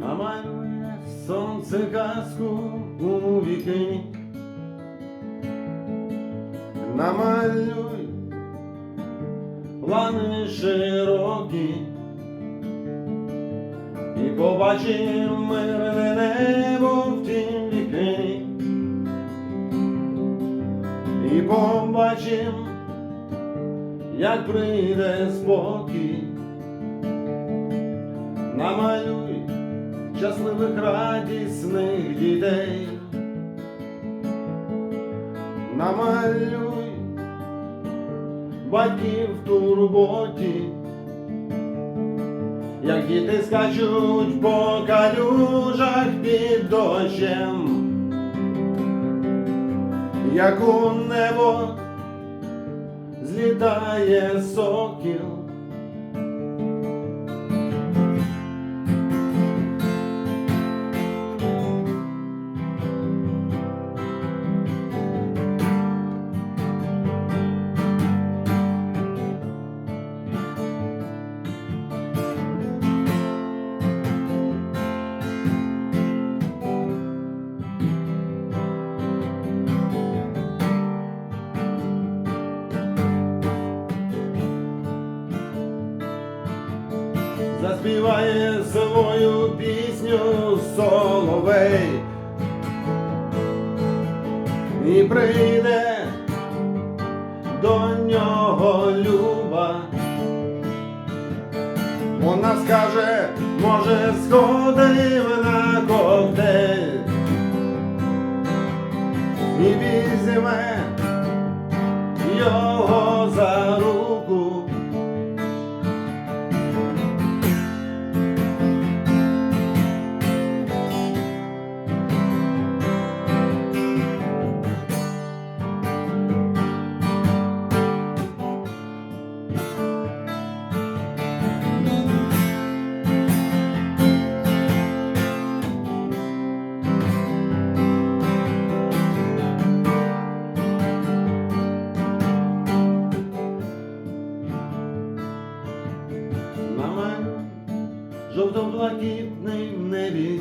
намалює сонце казку у вікні. Намалюй плани широкі і побачим мирне небо в тім вікні. І побачим, як прийде спокій. Намалюй щасливих радісних дітей. Намалюй батьків в турботі, як діти скачуть по калюжах під дощем, як у небо злітає сокіл. Заспіває свою пісню соловей. І прийде до нього люба. Вона скаже, може, сходив на коктейль? І візьме його жовто-блакитний в небі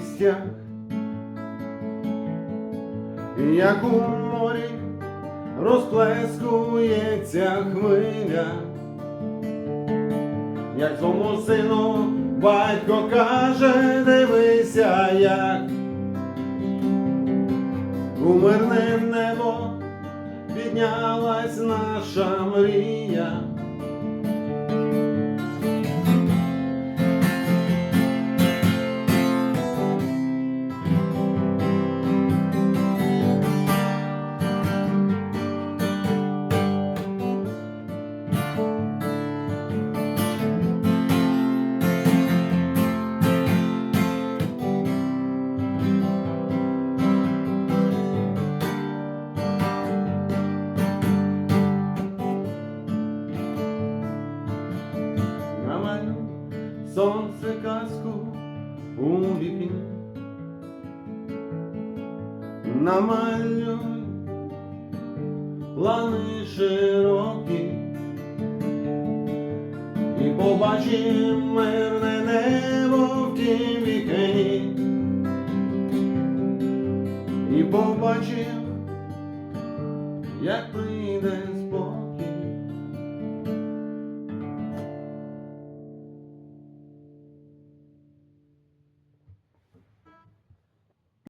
як у морі розплескується хвиля, як тому сину батько каже, дивися, як у мирне небо піднялась наша мрія. Сонце казку у вікні. Намалюй плани широкі і побачим мирне небо в тім вікні. І побачим, як прийде спокій.